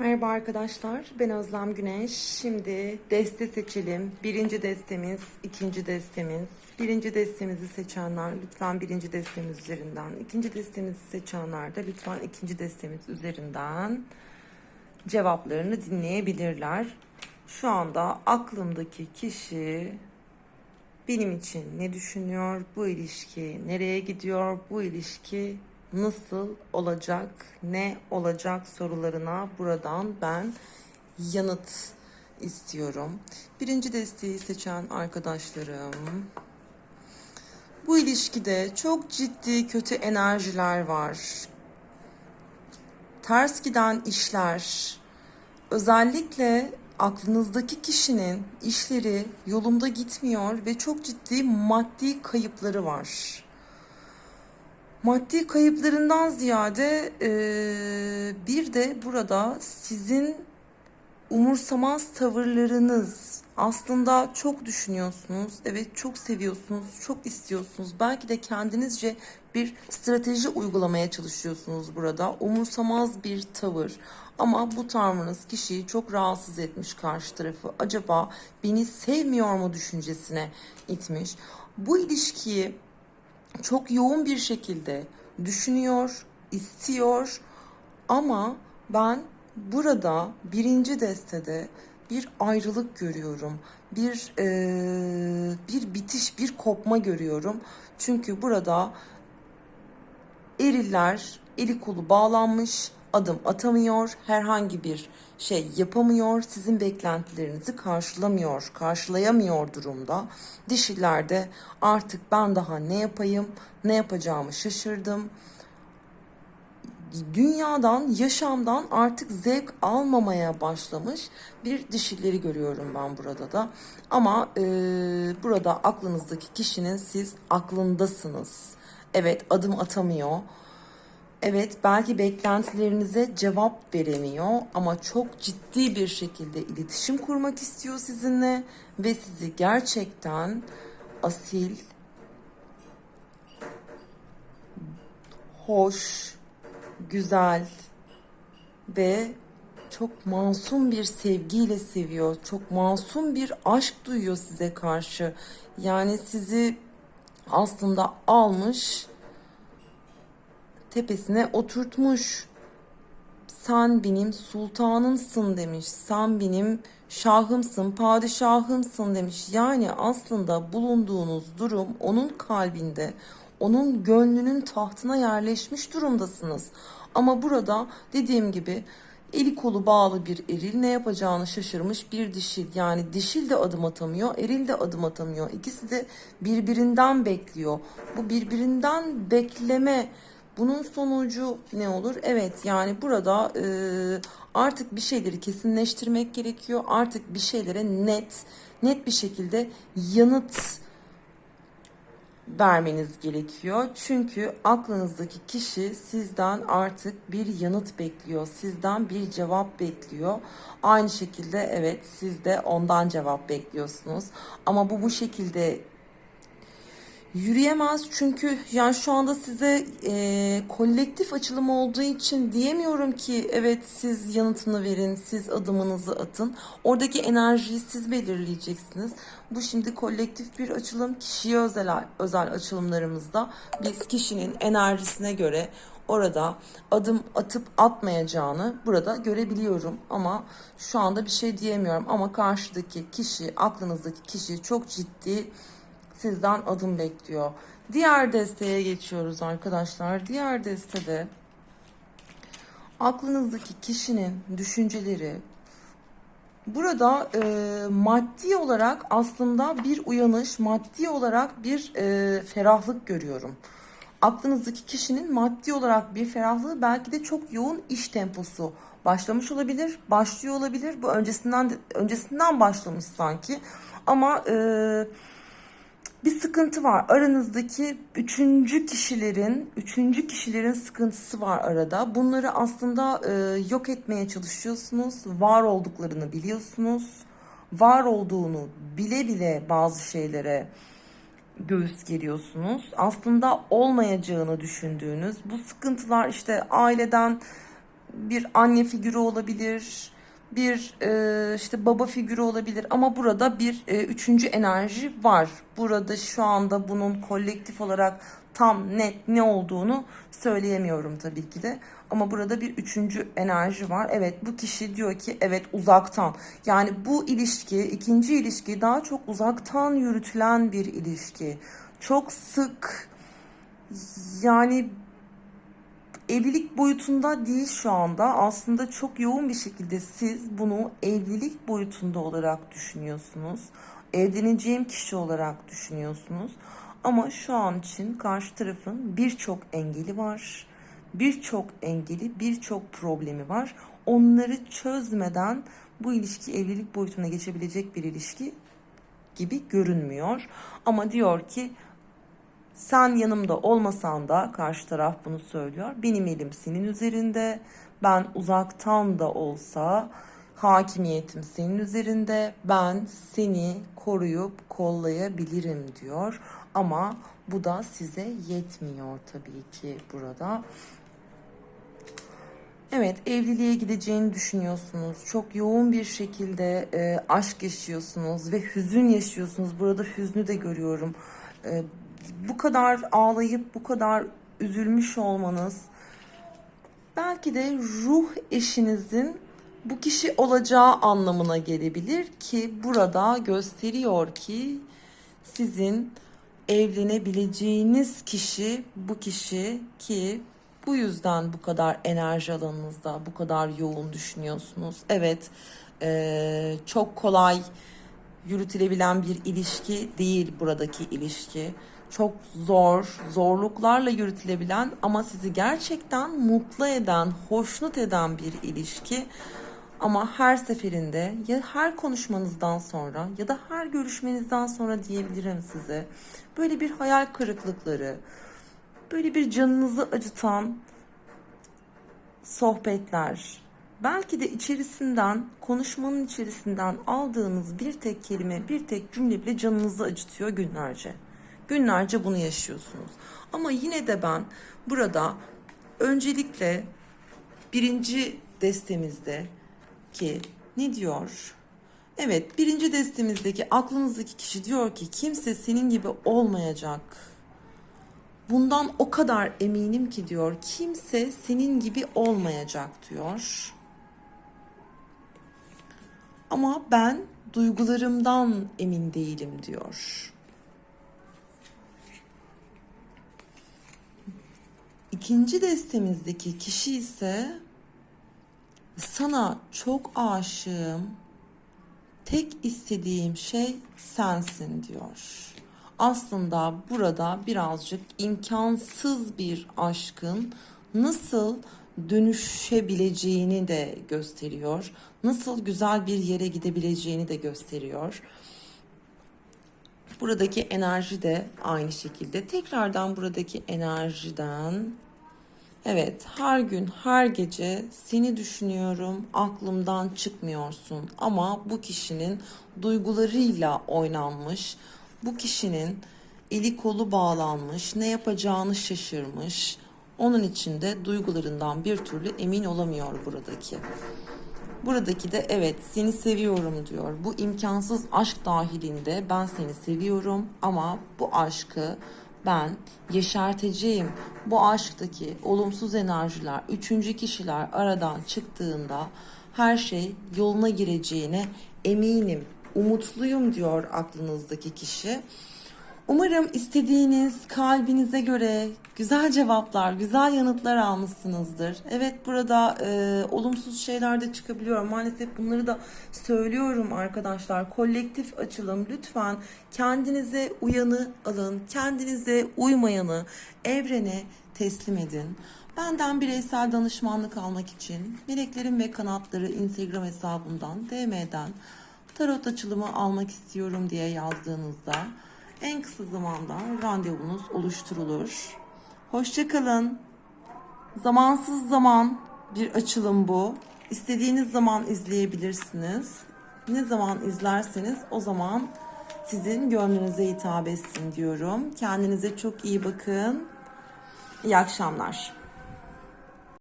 Merhaba arkadaşlar, ben Özlem Güneş. Şimdi deste seçelim. Birinci destemiz, ikinci destemiz. Birinci destemizi seçenler lütfen birinci destemiz üzerinden. ikinci destemizi seçenler de lütfen ikinci destemiz üzerinden cevaplarını dinleyebilirler. Şu anda aklımdaki kişi benim için ne düşünüyor? Bu ilişki nereye gidiyor? Bu ilişki nasıl olacak? Ne olacak sorularına buradan ben yanıt istiyorum. Birinci desteği seçen arkadaşlarım. Bu ilişkide çok ciddi kötü enerjiler var. Ters giden işler, özellikle aklınızdaki kişinin işleri yolunda gitmiyor ve çok ciddi maddi kayıpları var. Maddi kayıplarından ziyade eee, bir de burada sizin umursamaz tavırlarınız aslında çok düşünüyorsunuz. Evet çok seviyorsunuz, çok istiyorsunuz. Belki de kendinizce bir strateji uygulamaya çalışıyorsunuz burada. Umursamaz bir tavır. Ama bu tavrınız kişiyi çok rahatsız etmiş karşı tarafı. Acaba beni sevmiyor mu düşüncesine itmiş. Bu ilişkiyi çok yoğun bir şekilde düşünüyor, istiyor ama ben burada birinci destede bir ayrılık görüyorum. Bir eee, bir bitiş, bir kopma görüyorum. Çünkü burada eriller eli kolu bağlanmış, adım atamıyor, herhangi bir şey yapamıyor, sizin beklentilerinizi karşılamıyor, karşılayamıyor durumda. Dişiler de artık ben daha ne yapayım, ne yapacağımı şaşırdım. Dünyadan, yaşamdan artık zevk almamaya başlamış bir dişileri görüyorum ben burada da. Ama e, burada aklınızdaki kişinin siz aklındasınız. Evet adım atamıyor. Evet belki beklentilerinize cevap veremiyor ama çok ciddi bir şekilde iletişim kurmak istiyor sizinle ve sizi gerçekten asil, hoş, güzel ve çok masum bir sevgiyle seviyor. Çok masum bir aşk duyuyor size karşı. Yani sizi aslında almış tepesine oturtmuş. Sen benim sultanımsın demiş. Sen benim şahımsın, padişahımsın demiş. Yani aslında bulunduğunuz durum onun kalbinde, onun gönlünün tahtına yerleşmiş durumdasınız. Ama burada dediğim gibi eli kolu bağlı bir eril ne yapacağını şaşırmış bir dişil. Yani dişil de adım atamıyor, eril de adım atamıyor. İkisi de birbirinden bekliyor. Bu birbirinden bekleme bunun sonucu ne olur? Evet yani burada e, artık bir şeyleri kesinleştirmek gerekiyor. Artık bir şeylere net net bir şekilde yanıt vermeniz gerekiyor. Çünkü aklınızdaki kişi sizden artık bir yanıt bekliyor. Sizden bir cevap bekliyor. Aynı şekilde evet siz de ondan cevap bekliyorsunuz. Ama bu bu şekilde yürüyemez çünkü yani şu anda size e, kolektif açılım olduğu için diyemiyorum ki evet siz yanıtını verin, siz adımınızı atın. Oradaki enerjiyi siz belirleyeceksiniz. Bu şimdi kolektif bir açılım, kişiye özel özel açılımlarımızda biz kişinin enerjisine göre orada adım atıp atmayacağını burada görebiliyorum ama şu anda bir şey diyemiyorum ama karşıdaki kişi, aklınızdaki kişi çok ciddi sizden adım bekliyor. Diğer desteğe geçiyoruz arkadaşlar. Diğer destede aklınızdaki kişinin düşünceleri burada e, maddi olarak aslında bir uyanış, maddi olarak bir e, ferahlık görüyorum. Aklınızdaki kişinin maddi olarak bir ferahlığı belki de çok yoğun iş temposu başlamış olabilir, başlıyor olabilir. Bu öncesinden de, öncesinden başlamış sanki. Ama e, bir sıkıntı var. Aranızdaki üçüncü kişilerin, üçüncü kişilerin sıkıntısı var arada. Bunları aslında e, yok etmeye çalışıyorsunuz. Var olduklarını biliyorsunuz. Var olduğunu bile bile bazı şeylere göğüs geriyorsunuz. Aslında olmayacağını düşündüğünüz bu sıkıntılar işte aileden bir anne figürü olabilir, bir e, işte baba figürü olabilir ama burada bir e, üçüncü enerji var. Burada şu anda bunun kolektif olarak tam net ne olduğunu söyleyemiyorum tabii ki de. Ama burada bir üçüncü enerji var. Evet bu kişi diyor ki evet uzaktan. Yani bu ilişki, ikinci ilişki daha çok uzaktan yürütülen bir ilişki. Çok sık yani evlilik boyutunda değil şu anda. Aslında çok yoğun bir şekilde siz bunu evlilik boyutunda olarak düşünüyorsunuz. Evleneceğim kişi olarak düşünüyorsunuz. Ama şu an için karşı tarafın birçok engeli var. Birçok engeli, birçok problemi var. Onları çözmeden bu ilişki evlilik boyutuna geçebilecek bir ilişki gibi görünmüyor. Ama diyor ki sen yanımda olmasan da karşı taraf bunu söylüyor. Benim elim senin üzerinde. Ben uzaktan da olsa hakimiyetim senin üzerinde. Ben seni koruyup kollayabilirim diyor. Ama bu da size yetmiyor tabii ki burada. Evet, evliliğe gideceğini düşünüyorsunuz. Çok yoğun bir şekilde e, aşk yaşıyorsunuz ve hüzün yaşıyorsunuz. Burada hüznü de görüyorum. E, bu kadar ağlayıp bu kadar üzülmüş olmanız belki de ruh eşinizin bu kişi olacağı anlamına gelebilir ki burada gösteriyor ki sizin evlenebileceğiniz kişi bu kişi ki bu yüzden bu kadar enerji alanınızda bu kadar yoğun düşünüyorsunuz. Evet eee, çok kolay yürütülebilen bir ilişki değil buradaki ilişki. Çok zor, zorluklarla yürütülebilen ama sizi gerçekten mutlu eden, hoşnut eden bir ilişki. Ama her seferinde ya her konuşmanızdan sonra ya da her görüşmenizden sonra diyebilirim size böyle bir hayal kırıklıkları, böyle bir canınızı acıtan sohbetler, belki de içerisinden, konuşmanın içerisinden aldığınız bir tek kelime, bir tek cümle bile canınızı acıtıyor günlerce. Günlerce bunu yaşıyorsunuz. Ama yine de ben burada öncelikle birinci destemizde ki ne diyor? Evet, birinci destemizdeki aklınızdaki kişi diyor ki kimse senin gibi olmayacak. Bundan o kadar eminim ki diyor kimse senin gibi olmayacak diyor. Ama ben duygularımdan emin değilim diyor. İkinci destemizdeki kişi ise sana çok aşığım. Tek istediğim şey sensin diyor. Aslında burada birazcık imkansız bir aşkın nasıl dönüşebileceğini de gösteriyor. Nasıl güzel bir yere gidebileceğini de gösteriyor. Buradaki enerji de aynı şekilde. Tekrardan buradaki enerjiden Evet, her gün, her gece seni düşünüyorum, aklımdan çıkmıyorsun. Ama bu kişinin duygularıyla oynanmış, bu kişinin eli kolu bağlanmış, ne yapacağını şaşırmış. Onun için de duygularından bir türlü emin olamıyor buradaki. Buradaki de evet seni seviyorum diyor. Bu imkansız aşk dahilinde ben seni seviyorum ama bu aşkı ben yeşerteceğim. Bu aşktaki olumsuz enerjiler, üçüncü kişiler aradan çıktığında her şey yoluna gireceğine eminim. Umutluyum diyor aklınızdaki kişi. Umarım istediğiniz kalbinize göre güzel cevaplar, güzel yanıtlar almışsınızdır. Evet burada e, olumsuz şeyler de çıkabiliyor. Maalesef bunları da söylüyorum arkadaşlar. Kolektif açılım lütfen kendinize uyanı alın, kendinize uymayanı evrene teslim edin. Benden bireysel danışmanlık almak için Meleklerin ve Kanatları Instagram hesabından DM'den tarot açılımı almak istiyorum diye yazdığınızda en kısa zamanda randevunuz oluşturulur. Hoşçakalın. Zamansız zaman bir açılım bu. İstediğiniz zaman izleyebilirsiniz. Ne zaman izlerseniz o zaman sizin gönlünüze hitap etsin diyorum. Kendinize çok iyi bakın. İyi akşamlar.